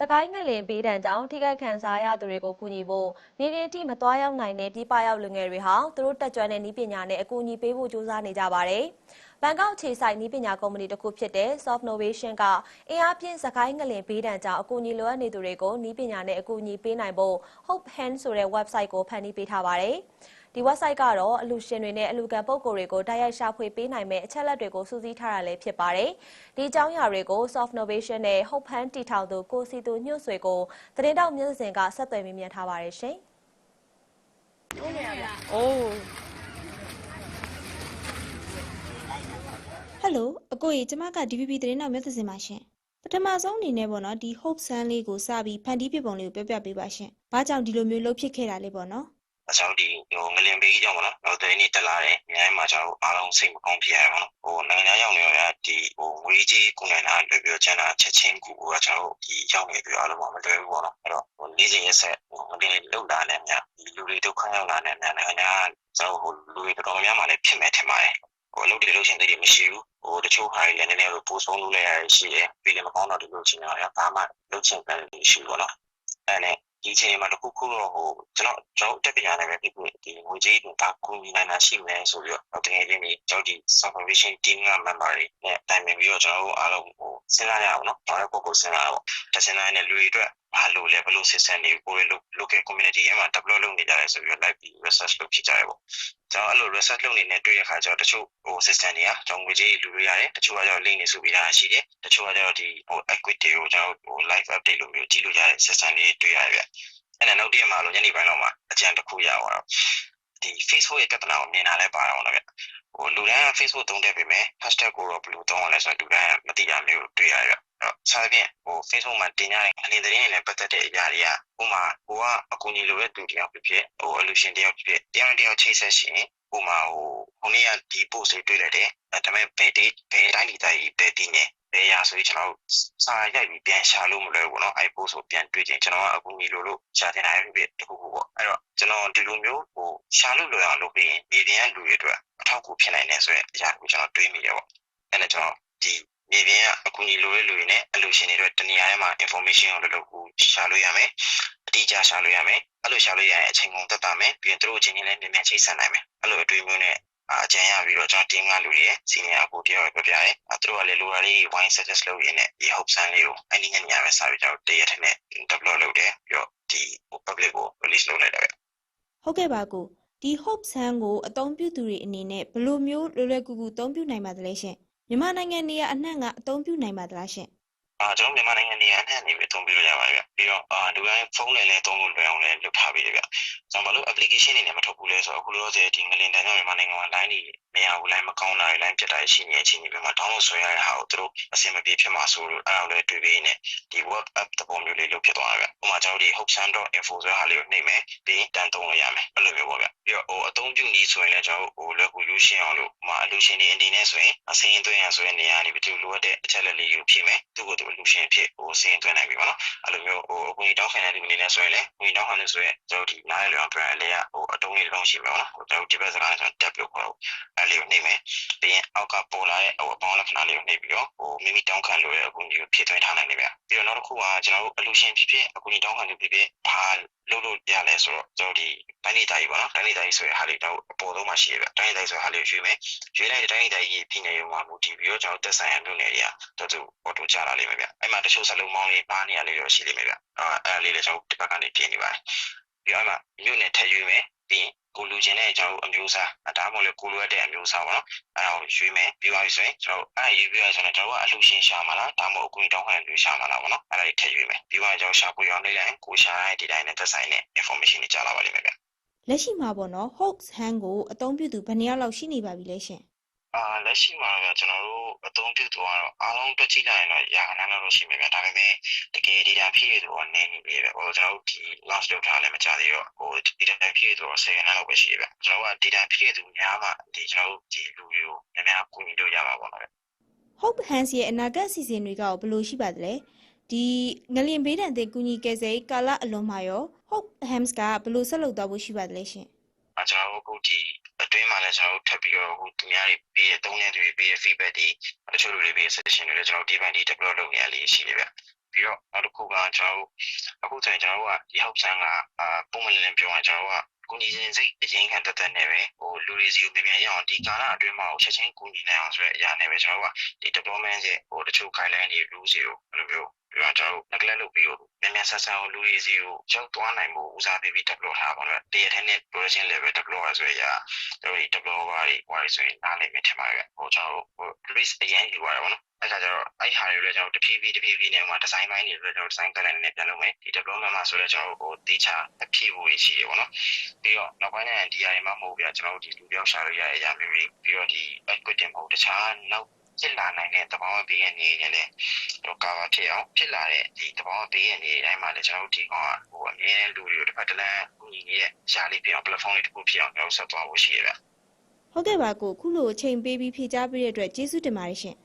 စကိုင်းငလင်ဘေးဒဏ်ကြောင့်ထိခိုက်ခံစားရသူတွေကိုကူညီဖို့နေနေတိမသွားရောက်နိုင်တဲ့ပြည်ပရောက်လူငယ်တွေဟာသူတို့တက်ကြွတဲ့နည်းပညာနဲ့အကူအညီပေးဖို့ကြိုးစားနေကြပါတယ်။ဘန်ကောက်ခြေဆိုင်နည်းပညာကုမ္ပဏီတစ်ခုဖြစ်တဲ့ Soft Novation ကအင်အားပြင်းစကိုင်းငလင်ဘေးဒဏ်ကြောင့်အကူအညီလိုအပ်နေသူတွေကိုနည်းပညာနဲ့အကူအညီပေးနိုင်ဖို့ Hope Hand ဆိုတဲ့ website ကိုဖန်တီးပေးထားပါတယ်။ ဒီ website ကတော့အလူရှင်တွေနဲ့အလူကန်ပုဂ္ဂိုလ်တွေကိုတိုက်ရိုက်ရှာဖွေပေးနိုင်မဲ့အချက်အလက်တွေကိုစုစည်းထားတာလည်းဖြစ်ပါတယ်။ဒီအကြောင်းအရာတွေကို Soft Novation နဲ့ Hope Hand တီထောင်သူကိုစီသူညွှတ်ဆွေကိုသတင်းတောက်မျိုးစင်ကဆက်သွယ်မေးမြန်းထားပါတယ်ရှင်။အိုးဟယ်လိုအကိုကြီးကျမက DVB သတင်းတော်မြတ်သစင်ပါရှင်ပထမဆုံးအနေနဲ့ပေါ့နော်ဒီ hope sun လေးကိုစပြီးဖန်တီးပြပုံလေးကိုပြောပြပေးပါရှင်ဘာကြောင့်ဒီလိုမျိုးလှုပ်ဖြစ်ခဲ့တာလေးပေါ့နော် အဆောင်ဒီဟိုငလင်ပေးကြောင့်ပေါ့နော်ဟိုတရင်နေတက်လာတယ်အများကြီးမှာကျွန်တော်အားလုံးစိတ်မကောင်းဖြစ်ရတယ်ပေါ့နော်ဟိုနိုင်ငံသားရောက်နေရဒီဟိုငွေကြီးကုနိုင်တာလွယ်ပြောချမ်းတာချက်ချင်းကူကကျွန်တော်ဒီရောက်နေပြီးအားလုံးမလွယ်ဘူးပေါ့နော်အဲ့တော့ဟိုလေးစဉ်ရက်ဆက်ဟိုငလင်လောက်လာနေများဒီလူတွေဒုက္ခရောက်လာနေများနိုင်ငံသားကျွန်တော်ဟိုလူတွေတော်တော်များများလည်းဖြစ်မဲ့ထင်ပါတယ်ဟိုအလုပ်တွေလုပ်ရှင်တွေမရှိဘူးဟိုတချို့ဟာတွေလည်းနည်းနည်းလိုပို့ဆုံးလုပ်လိုက်ရရှိတယ်ပြီးလည်းမကောင်းတော့ဒီလိုချင်းတော့ဘာမှလုပ်ချင်တယ်ရှိဘူးပေါ့နော်အဲ့နဲ့ ဒီအချိန်မှာတစ်ခုခုတော့ဟိုကျွန်တော်ကျွန်တော်တက်ပညာနဲ့ပဲဖြစ်ဖြစ်ဒီငွေကြေးတွေဘာကူညီနိုင်တာရှိမလဲဆိုပြီးတော့တကယ်ချင်းဒီကျွန်တော်ဒီ supervision team က member တွေနဲ့တိုင်ပင်ပြီးတော့ကျွန်တော်တို့အားလုံးဟိုစဉ်းစားရအောင်နော်ဘာလဲကိုကိုစဉ်းစားအောင်တချင်တိုင်းနဲ့လူတွေအတွက် ဘာလို့လဲဘလို့ system တွေကိုကိုယ် local community ရဲ့မှာ develop လုပ်နေကြတယ်ဆိုပြီးတော့ like ပြီး research လုပ်ဖြစ်ကြရပေါ့ကျွန်တော်အဲ့လို research လုပ်နေတဲ့တွေ့ရခါကျတော့တချို့ဟို system တွေကကျွန်တော်ငွေကြေးလူတွေရတယ်တချို့ကကျတော့ link နေဆိုပြီးသားရှိတယ်တချို့ကကျတော့ဒီဟို equity ကိုကျွန်တော်ဟို live update လို့မျိုးကြည့်လို့ရတဲ့ system တွေတွေ့ရတယ်ဗျအဲ့ဒါနောက်တည့်မှာလို့ညနေပိုင်းတော့မှအကြံတစ်ခုရသွားတော့ဒီ Facebook ရဲ့ပြဿနာကိုမြင်တာလည်းပါတော့ဗျဟိုလူတိုင်း Facebook သုံးတဲ့ပေမဲ့ hashtag ကိုတော့ဘယ်လိုသုံးရလဲဆိုတော့လူတိုင်းမသိတာမျိုးတွေ့ရဗျအဲ့ တော့စားဖြင့်ဟို Facebook မှာတင်ကြတဲ့အနေသတင်းတွေနဲ့ပတ်သက်တဲ့အရာတွေကဥမာကိုကအကူအညီလိုတဲ့သူတယောက်ဖြစ်ဖြစ်ဟိုအလူရှင်တယောက်ဖြစ်ဖြစ်တယောက်နဲ့တယောက်ချိတ်ဆက်ရှင်ဥမာဟိုခုနေ့ကဒီ post တွေတွေ့လိုက်တယ်အဲဒါပေမဲ့ဘယ် date ဘယ်တိုင်းဒီတိုင်းဘယ်တည်နေဘယ်ရာဆိုရင်ကျွန်တော်စာရိုက်ပြီးပြန်ရှာလို့မလွယ်ဘူးเนาะအဲ post ကိုပြန်တွေ့ချင်းကျွန်တော်ကအကူအညီလိုလို့ရှာတင်နိုင်ပြီတခုခုပေါ့အဲ့တော့ကျွန်တော်ဒီလိုမျိုးဟိုရှာလို့လွယ်အောင်လုပ်ပြီးရင်မြေပြင်ကလူတွေအတွက်အထောက်အကူဖြစ်နိုင်တယ်ဆိုတဲ့အရာကိုကျွန်တော်တွေးမိတယ်ပေါ့အဲ့ဒါကျွန်တော်ဒီ မြေပြင်ကအကူအညီလိုတဲ့လူတွေနဲ့အလူရှင်တွေအတွက်တနေရာထဲမှာ information ကိုလည်းလုပ်ကူရှာလို့ရမယ်အတိအကျရှာလို့ရမယ်အဲ့လိုရှာလို့ရရင်အချိန်ကုန်သက်သာမယ်ပြီးရင်တို့အချင်းချင်းလည်းမြန်မြန်ချိတ်ဆက်နိုင်မယ်အဲ့လိုအတွေ့အမျိုးနဲ့အကြံရပြီးတော့ကျွန်တော်တင်းကလူတွေရဲ့စီနီယာကိုပြောရပြပြရဲအဲတို့ကလည်းလိုရာလေး wine suggest လုပ်ရင်းနဲ့ဒီ hope sun လေးကိုအနည်းငယ်ညပဲစာပြီးကျွန်တော်တရက်ထက်နဲ့ develop လုပ်တယ်ပြီးတော့ဒီ public ကို release လုပ်လိုက်တာပဲဟုတ်ကဲ့ပါကိုဒီ hope sun ကိုအသုံးပြုသူတွေအနေနဲ့ဘယ်လိုမျိုးလွယ်လွယ်ကူကူအသုံးပြုနိုင်ပါသလဲရှင် မြန်မာနိုင်ငံနေရာအနှံ့ကအသုံးပြုနိုင်ပါသလားရှင် အာကျွန်တော်မြန်မာနိုင်ငံနေရာနဲ့နေပြီးသုံးပြီးလို့ရပါတယ်ဗျပြီးတော့အာလူတိုင်းဖုန်းနဲ့လည်းသုံးလို့လွယ်အောင်လည်းလုပ်ထားပေးတယ်ဗျကျွန်တော်မလို့ application တွေနဲ့မထုတ်ဘူးလဲဆိုတော့အခုလောဆယ်ဒီငလင်တန်ကြောင့်မြန်မာနိုင်ငံမှာ line တွေမရဘူး line မကောင်းတာတွေ line ပြတ်တာရှိနေတဲ့အချိန်တွေမှာ download ဆွဲရတဲ့ဟာကိုသူတို့အဆင်မပြေဖြစ်မှာဆိုလို့အဲ့ဒါလည်းတွေ့ပြီးနေဒီ web app တပုံမျိုးလေးလုပ်ဖြစ်သွားတာဗျဥပမာကျွန်တော်ဒီ hopesun.info ဆိုတဲ့ဟာလေးကိုနှိပ်မယ်ပြီးရင်တန်သုံးလို့ရမယ်အဲ့လိုမျိုးပေါ့ဗျပြီးတော့ဟိုအသုံးပြုနည်းဆိုရင်လည်းကျွန်တော်ဟိုလွယ်ကူလူရှင်းအောင်လို့ဥပမာအလူရှင်တွေအနေနဲ့ဆိုရင်အစင်းသွင်းရဆိုတဲ့နေရာနေပြီးသူလိုအပ်တဲ့အချက်လက်လေးကိုဖြည့်မယ်သူ့ကိုသူသူလူရှင်ဖြစ်ဟိုစင်းသွင်းနိုင်ပြီပေါ့နော်အဲ့လိုမျိုးဟိုအကူကြီးတောင်းခံတဲ့လူအနေနဲ့ဆိုရင်လည်းအကူကြီးတောင်းခံလို့ဆိုရင်ကျွန်တော်ဒီနားရလွန် brand အလေးကဟိုအတုံးလေးလုံးရှိမှာပေါ့နော်ကျွန်တော်ဒီဘက်စကားဆိုတက်လို့ခေါ်တော့အဲ့လေးကိုနေမယ်ပြီးရင်အောက်ကပေါ်လာတဲ့ဟိုအပေါင်းလက္ခဏာလေးကိုနေပြီးတော့ဟိုမိမိတောင်းခံလို့ရအကူကြီးကိုဖြည့်သွင်းထားနိုင်တယ်ဗျပြီးတော့နောက်တစ်ခုကကျွန်တော်တို့အလူရှင်ဖြစ်ဖြစ်အကူကြီးတောင်းခံသူဖြစ်ဖြစ်ဘာလုပ်လို့ရလဲဆိုတော့ကျွန်တော်ဒီတိုင်းဒေသကြီးပေါ့နော်တိုင်းဒေသကြီးဆိုရင်ဟာလေးတော့အပေါ်ဆုံးမှာရှိရဗျတိုင်းဒေသကြီးဆိုဟာလေးရွေးမယ်ရွေးလိုက်တဲ့တိုင်းဒေသကြီးပြည်နယ်ရုံမှာမူတည်ပြီးတော့ကျွန်တော်တက်ဆိုင်ရမြို့နယ်တွေကတော်သူအော်တိုချလာလိမ့်မယ်ဗျအဲ့မှာတချို့စလုံးမောင်းလေးပါနေရလေးတော့ရှိလိမ့်မယ်ဗျအဲ့အဲ့လေးလည်းကျွန်တော်ဒီဘက်ကနေပြင်နေပါတယ်ပြီးတော့အဲ့မှာမြို့နယ်ထည့်ရွေးမယ်ပြီးရင်ကိုလူချင်းတဲ့ကျွန်တော်အမျိုးအစားအတားမို့လဲကိုလိုရတဲ့အမျိုးအစားပေါ့နော်အဲ့ဒါကိုရွေးမယ်ပြီးသွားပြီဆိုရင်ကျွန်တော်အဲ့ရွေးပြီးရဆိုရင်ကျွန်တော်ကအလှရှင်ရှာမှာလားဒါမှမဟုတ်အကူတောင်းခံလူရှာမှာလားပေါ့နော်အဲ့ဒါတွေထည့်ရွေးမယ်ပြီးသွားရင်ကျွန်တော်ရှာပွေအောင်လေးလိုက်ကိုရှာတဲ့ဒီတိုင်းနဲ့သက်ဆိုင်တဲ့ information တွေကြားလာပါလိမ့်မယ်ဗျလက်ရှိမှာပေါ့နော် Hoax Hand ကိုအသုံးပြုသူဘယ်နှစ်ယောက်လောက်ရှိနေပါပြီလဲရှင် အာလက်ရှိမှာတော့ကျွန်တော်တို့အသုံးပြုသူကတော့အားလုံးတွက်ကြည့်လိုက်ရင်တော့ရာခိုင်နှုန်းလောက်ရှိမှာဗျဒါပေမဲ့တကယ် data ဖြည့်ရတော့နည်းနေပြီပဲဟိုကျွန်တော်တို့ဒီ last လောက်ထားလည်းမကြသေးတော့ဟို data ဖြည့်ရတော့10ခန်းလောက်ပဲရှိရဗျကျွန်တော်က data ဖြည့်ရသူများမှဒီကျွန်တော်တို့ဒီလူတွေကိုများများကူညီလို့ရမှာပေါ့နော် Hope Hands ရဲ့အနာဂတ်အစီအစဉ်တွေကဘယ်လိုရှိပါသလဲဒီငလင်ဘေးဒဏ်တဲ့ကုညီကယ်ဆယ်ရေးကာလအလွန်မှာရော Hope Hands ကဘယ်လိုဆက်လုပ်သွားဖို့ရှိပါသလဲရှင်အဲကျွန်တော်တို့အခုဒီ အတွင်းမှာလည်းကျွန်တော်တို့ထပ်ပြီးတော့အခုသူများတွေပေးတဲ့သုံးတဲ့သူတွေပေးတဲ့ feedback တွေတချို့လူတွေပေးတဲ့ suggestion တွေလည်းကျွန်တော်ဒီဘန်ဒီ develop လုပ်နေရလေးရှိနေဗျပြီးတော့နောက်တစ်ခုကကျွန်တော်တို့အခုဆိုရင်ကျွန်တော်တို့ကဒီ help center ကအာပုံမှန်လည်းပြောရင်ကျွန်တော်တို့ကကိုကြီးစင်စိတ်အရင်ခံတက်တက်နေပဲဟိုလူတွေစီကိုမြန်မြန်ရအောင်ဒီကာလအတွင်းမှာချက်ချင်းကူညီနိုင်အောင်ဆိုတဲ့အရာနဲ့ပဲကျွန်တော်တို့ကဒီ development ရဲ့ဟိုတချို့ guideline တွေ rules တွေကိုဘယ်လိုမျိုး ပြီးတော့ကျွန်တော်တို့ neglect လုပ်ပြီးတော့မြန်မြန်ဆက်ဆံအောင်လူတွေစီကိုရောက်သွားနိုင်မှုဦးစားပေးပြီး develop ထားပါတော့တရတဲ့နဲ့ production level develop ရဆိုရကျွန်တော်ဒီ developer တွေဟိုဆိုရင်နားလည်မြင်ထင်ပါရဲ့ဟိုကျွန်တော်တို့ဟို risk အရင်ယူရတာပေါ့နော်အဲ့ဒါကြတော့အဲ့ဟာတွေလည်းကျွန်တော်တဖြည်းဖြည်းတဖြည်းဖြည်းနဲ့ဟို design ပိုင်းတွေလည်းကျွန်တော် design guideline နဲ့ပြန်လုပ်မယ်ဒီ development မှာဆိုတော့ကျွန်တော်ဟိုတေချာအဖြည့်ဖို့ရှိရပေါ့နော်ပြီးတော့နောက်ပိုင်းနဲ့ DI မှာမဟုတ်ပြကျွန်တော်တို့ဒီလူပြောက်ရှာလို့ရတဲ့အရာမျိုးတွေပြီးတော့ဒီ equity မဟုတ်တခြားနောက် ဖြစ်လာနိုင်တဲ့တဘာဝဘေးရနေနဲ့လည်းတော့ကာဗာဖြစ်အောင်ဖြစ်လာတဲ့ဒီတဘာဝဘေးရနေတိုင်းမှာလည်းကျွန်တော်တို့ဒီကောင်ကဟိုအမြဲလူတွေကိုတစ်ဖက်တစ်လမ်းကူညီနေတဲ့ရှားလေးဖြစ်အောင် platform လေးတစ်ခုဖြစ်အောင်ကျွန်တော်ဆက်သွားဖို့ရှိရဗျဟုတ်ကဲ့ပါကိုခုလိုအချိန်ပေးပြီးဖြေကြားပေးတဲ့အတွက်ကျေးဇူးတင်ပါတယ်ရှင်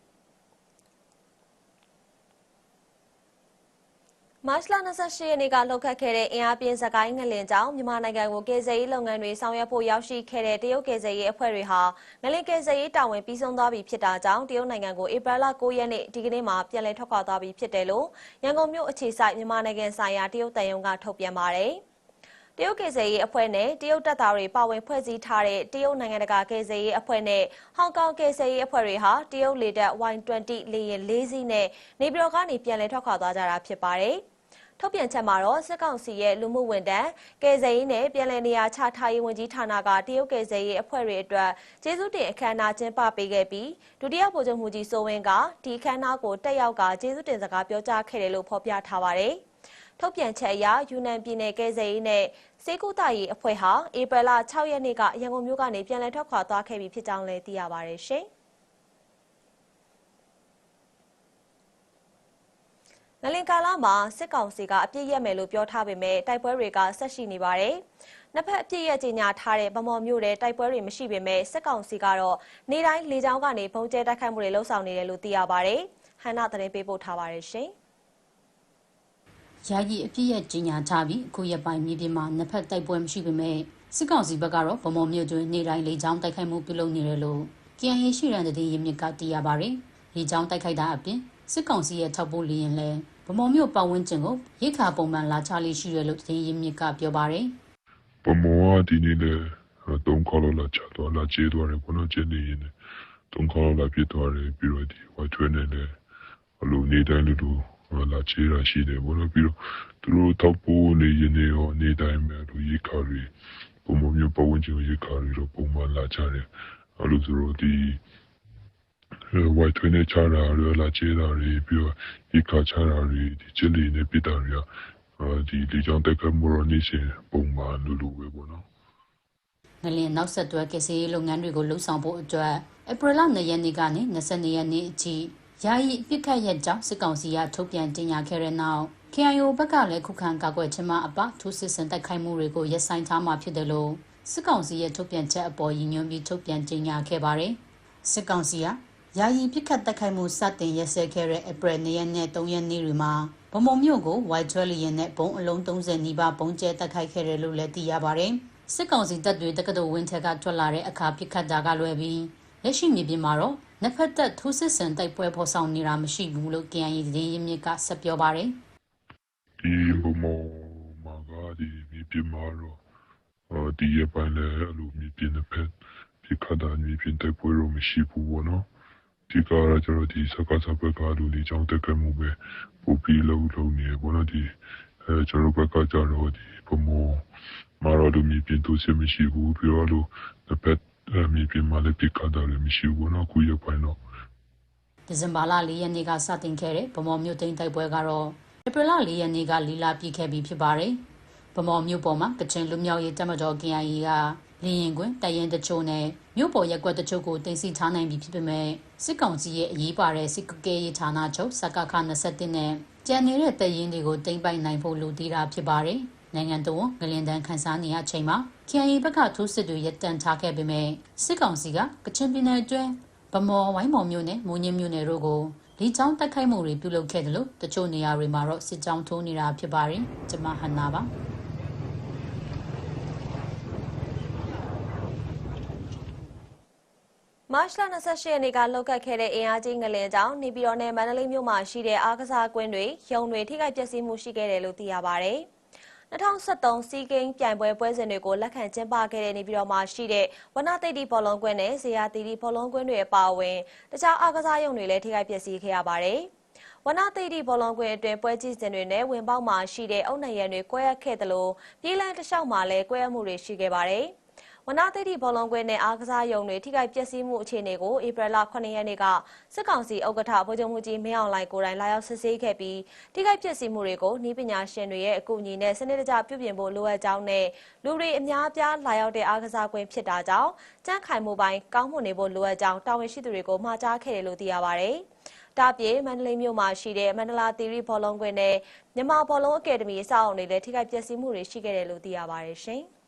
မတ်လ28ရက်နေ့ကလှုပ်ခတ်ခဲ့တဲ့အင်အားပြင်းစကိုင်းငလင်ကြောင့်မြန်မာနိုင်ငံကိုကယ်ဆယ်ရေးလုပ်ငန်းတွေဆောင်ရွက်ဖို့ရောက်ရှိခဲ့တဲ့တရုတ်ကယ်ဆယ်ရေးအဖွဲ့တွေဟာငလင်ကယ်ဆယ်ရေးတာဝန်ပြီးဆုံးသွားပြီဖြစ်တာကြောင့်တရုတ်နိုင်ငံကိုဧပြီလ9ရက်နေ့ဒီကနေ့မှာပြန်လည်ထွက်ခွာသွားပြီဖြစ်တယ်လို့ရန်ကုန်မြို့အခြေစိုက်မြန်မာနိုင်ငံဆိုင်ရာတရုတ်တန်ယုံကထုတ်ပြန်ပါတယ်။တရုတ်ကယ်ဆယ်ရေးအဖွဲ့နဲ့တရုတ်တပ်သားတွေပါဝင်ဖွဲ့စည်းထားတဲ့တရုတ်နိုင်ငံတကာကယ်ဆယ်ရေးအဖွဲ့နဲ့ဟောင်ကောင်ကယ်ဆယ်ရေးအဖွဲ့တွေဟာတရုတ်လေတပ် Y20 လေယာဉ်၄စီးနဲ့နေပြည်တော်ကနေပြန်လည်ထွက်ခွာသွားကြတာဖြစ်ပါတယ်။ ထုတ်ပြန်ချက်မှာတော့စစ်ကောင်စီရဲ့လူမှုဝန်ထမ်းကယ်ဆယ်ရေးနဲ့ပြည်내နေရာချထားရေးဝန်ကြီးဌာနကတရုတ်ကယ်ဆယ်ရေးအဖွဲ့တွေအတွက်ကျေးဇူးတင်အခမ်းအနားကျင်းပပေးခဲ့ပြီးဒုတိယဗိုလ်ချုပ်မှုကြီးစိုးဝင်းကဒီအခမ်းအနားကိုတက်ရောက်ကကျေးဇူးတင်စကားပြောကြားခဲ့တယ်လို့ဖော်ပြထားပါတယ်။ထုတ်ပြန်ချက်အရယူနန်ပြည်နယ်ကယ်ဆယ်ရေးနဲ့စေကူတာရေးအဖွဲ့ဟာဧပြီလ6ရက်နေ့ကရန်ကုန်မြို့ကနေပြန်လည်ထွက်ခွာသွားခဲ့ပြီဖြစ်ကြောင်းလည်းသိရပါတယ်ရှင်။ ငလင်ကာလာမှာစစ်ကောင်စီကအပြစ်ရက်မယ်လို့ပြောထားပေမဲ့တိုက်ပွဲတွေကဆက်ရှိနေပါတယ်။နှစ်ဖက်အပြစ်ရက်ကြီးညာထားတဲ့ဗမော်မျိုးတဲ့တိုက်ပွဲတွေမရှိပေမဲ့စစ်ကောင်စီကတော့နေတိုင်းလေကြောင်းကနေပုံကျဲတိုက်ခိုက်မှုတွေလှုပ်ဆောင်နေတယ်လို့သိရပါတယ်။ဟန်နာသတင်းပေးပို့ထားပါတယ်ရှင်။ယာယီအပြည့်ရဲ့ကြီးညာထားပြီးအခုရက်ပိုင်းမြေပြင်မှာနှစ်ဖက်တိုက်ပွဲမရှိပေမဲ့စစ်ကောင်စီဘက်ကတော့ဗမော်မြို့တွင်နေတိုင်းလေကြောင်းတိုက်ခိုက်မှုပြုလုပ်နေတယ်လို့ KNY ရှိရန်တည်ရမြစ်ကသိရပါတယ်။လေကြောင်းတိုက်ခိုက်တာအပြင် စစ်ကောင်စီရဲ့ထောက်ပို့လေရင်လည်းဗမော်မြို့ပတ်ဝန်းကျင်ကိုရိတ်ခါပုံမှန်လာချလေးရှိတယ်လို့တည်ရမြစ်ကပြောပါတယ်ပမောကဒီနေ့လည်းတုံးခေါ်လို့လာချတော့လာကျေးသွားတယ်ဘုနော်ကျင်းနေရင်တုံးခေါ်လို့လာပြစ်သွားတယ်ပြီးတော့ဒီဝိုက်ထွဲနေတယ်အလိုနေတိုင်းလူလူလာချေးရရှိတယ်ဘုနော်ပြီးတော့သူတို့တောက်ပိုးနေရင်ရောနေတိုင်းပဲလူရိခါတွေပမောမျိုးပဝန်းကျင်ရိခါတွေတော့ပုံမှန်လာချတယ်အလိုသူတို့ဒီ ဝိုက်ထွဲနေချတာရလာချေးတာတွေပြီးတော့ရိခါချတာတွေဒီချစ်လီနေပြတာတွေကဒီလေကြောင်းတက်ခတ်မှုရောနေစဉ်ပုံမှန်လူလူပဲပေါ့နော်။ငလင်နောက်ဆက်တွဲကယ်ဆယ်ရေးလုပ်ငန်းတွေကိုလှုပ်ဆောင်ဖို့အတွက်ဧပြီလ2ရက်နေ့ကနေ22ရက်နေ့အထိယာယီအပြစ်ခတ်ရက်ကြောင့်စစ်ကောင်စီကထုတ်ပြန်ကြေညာခဲ့တဲ့နောက် KIO ဘက်ကလည်းခုခံကာကွယ်ခြင်းမအပထိုးစစ်ဆင်တိုက်ခိုက်မှုတွေကိုရပ်ဆိုင်းထားမှာဖြစ်တယ်လို့စစ်ကောင်စီရဲ့ထုတ်ပြန်ချက်အပေါ်ရည်ညွှန်းပြီးထုတ်ပြန်ကြေညာခဲ့ပါတယ်။စစ်ကောင်စီက ယာယီပြစ်ခတ်တက်ခိုက်မှုစတင်ရက်စဲခဲ့တဲ့ဧပြီ2ရက်နဲ့3ရက်နေ့တွေမှာဗမုံမြို့ကို White 12လျင်နဲ့ဘုံအလုံး30နီးပါးဘုံကျဲတက်ခိုက်ခဲ့တယ်လို့လည်းသိရပါတယ်။စစ်ကောင်စီတပ်တွေတက္ကသိုလ်ဝင်းထက်ကထွက်လာတဲ့အခါပြစ်ခတ်တာကလွယ်ပြီးလက်ရှိမြေပြင်မှာတော့နှစ်ဖက်သက်ထိုးစစ်ဆင်တိုက်ပွဲဖော်ဆောင်နေတာမရှိဘူးလို့ KNY သတင်းရင်းမြစ်ကဆက်ပြောပါတယ်ဒီဘမောမာကဒီမြေပြင်မှာတော့အာဒီရပိုင်းလည်းအဲ့လိုမြေပြင်တစ်ဖက်ဒီခါတာမြေပြင်တိုက်ပွဲတော့မရှိဘူးပေါ့နော် ဒီကတော့ကျွန်တော်ဒီစကားစဘက်ကလူလေးချောင်းတက်ကမှုပဲပို့ပြီးလုံးလုံးနေပေါ့နော်ဒီအဲကျွန်တော်ဘက်ကကြတော့ဒီဘမောမာတော့လူမြေပြင်သူစစ်မရှိဘူးပြီးတော့လူတစ်ဖက်အဲမြေပြင်မှာလည်းပြခါတာလည်းမရှိဘူးပေါ့နော်ခုရပိုင်းတော့။ဒီဇင်ဘာလ4ရက်နေ့ကစတင်ခဲ့တဲ့ဗမော်မြို့သိမ်းတိုက်ပွဲကတော့ဧပြီလ4ရက်နေ့ကလီလာပြည့်ခဲ့ပြီးဖြစ်ပါတယ်။ဗမော်မြို့ပေါ်မှာကချင်လူမျိုးရေးတပ်မတော် KIA က လင်းရင်ကွင်းတရင်တချို့နဲ့မြို့ပေါ်ရက်ကွက်တချို့ကိုတင်စီထားနိုင်ပြီဖြစ်ပေမဲ့စစ်ကောင်စီရဲ့အရေးပါတဲ့စစ်ကဲရေးဌာနချုပ်စကခ21နဲ့ကြံနေတဲ့တရင်တွေကိုတင်ပိုင်နိုင်ဖို့လိုသေးတာဖြစ်ပါတယ်။နိုင်ငံတော်ငလင်တန်းခန်းစားနေရချိန်မှာ KIA ဘက်ကထိုးစစ်တွေရပ်တန့်ထားခဲ့ပေမဲ့စစ်ကောင်စီကကချင်ပြည်နယ်အတွင်းဗမော်ဝိုင်းမော်မြို့နယ်မူညင်းမြို့နယ်တို့ကိုဒီကြောင်းတိုက်ခိုက်မှုတွေပြုလုပ်ခဲ့တယ်လို့တချို့နေရာတွေမှာတော့စစ်ကြောင်းထိုးနေတာဖြစ်ပါတယ်။ကျွန်မဟန်နာပါ။ မတ်လ28ရက်နေ့ကလှုပ်ခတ်ခဲ့တဲ့အင်အားကြီးငလင်ကြောင့်နေပြည်တော်နဲ့မန္တလေးမြို့မှာရှိတဲ့အားကစားကွင်းတွေရုံတွေထိခိုက်ပျက်စီးမှုရှိခဲ့တယ်လို့သိရပါဗျ။2023စီးကိန်းပြိုင်ပွဲပွဲစဉ်တွေကိုလက်ခံကျင်းပခဲ့တဲ့နေပြည်တော်မှာရှိတဲ့ဝနသိတိဘောလုံးကွင်းနဲ့ဇေယျတီတီဘောလုံးကွင်းတွေအပါအဝင်တခြားအားကစားရုံတွေလည်းထိခိုက်ပျက်စီးခဲ့ရပါတယ်။ဝနသိတိဘောလုံးကွင်းအတွင်းပွဲကြည့်စဉ်တွေနဲ့ဝင်ပေါက်မှာရှိတဲ့အုတ်နရံတွေကွဲရခဲ့သလိုပြည်လန်းတစ်လျှောက်မှာလည်းကွဲရမှုတွေရှိခဲ့ပါတယ်။ ဝနာသိတိဘောလုံးကွင်းနဲ့အားကစားရုံတွေထိခိုက်ပျက်စီးမှုအခြေအနေကိုဧပြီလ9ရက်နေ့ကစစ်ကောင်စီဥက္ကဋ္ဌဗိုလ်ချုပ်မှုကြီးမင်းအောင်လှိုင်ကိုယ်တိုင်လာရောက်စစ်ဆေးခဲ့ပြီးထိခိုက်ပျက်စီးမှုတွေကိုနှီးပညာရှင်တွေရဲ့အကူအညီနဲ့စနစ်တကျပြုပြင်ဖို့လိုအပ်ကြောင်းနဲ့လူတွေအများအပြားလာရောက်တဲ့အားကစားကွင်းဖြစ်တာကြောင့်ကြန့်ခိုင်မှုပိုင်းကောင်းမွန်နေဖို့လိုအပ်ကြောင်းတာဝန်ရှိသူတွေကိုမှာကြားခဲ့တယ်လို့သိရပါဗျ။ဒါပြေမန္တလေးမြို့မှာရှိတဲ့မန္တလာသီရိဘောလုံးကွင်းနဲ့မြန်မာဘောလုံးအကယ်ဒမီအဆောက်အုံတွေလည်းထိခိုက်ပျက်စီးမှုတွေရှိခဲ့တယ်လို့သိရပါတယ်ရှင်။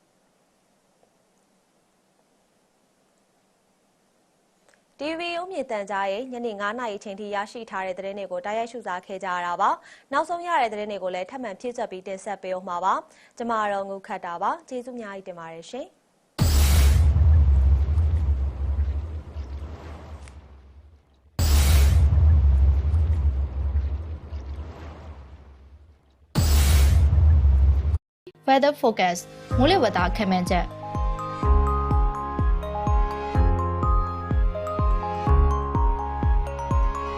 TV ဥမြေတန်ကြားရဲ့ညနေ9:00နာရီချိန်ထိရရှိထားတဲ့သတင်းတွေကိုတိုက်ရိုက်ရှုစားခဲ့ကြရတာပါ။နောက်ဆုံးရတဲ့သတင်းတွေကိုလည်းထပ်မံဖြည့်ဆွတ်ပြီးတင်ဆက်ပေးအောင်မှာပါ။ကျွန်မတော့ငုခတ်တာပါ။ကျေးဇူးအများကြီးတင်ပါတယ်ရှင်။ Weather Focus မိုးလေဝသခန့်မှန်းချက်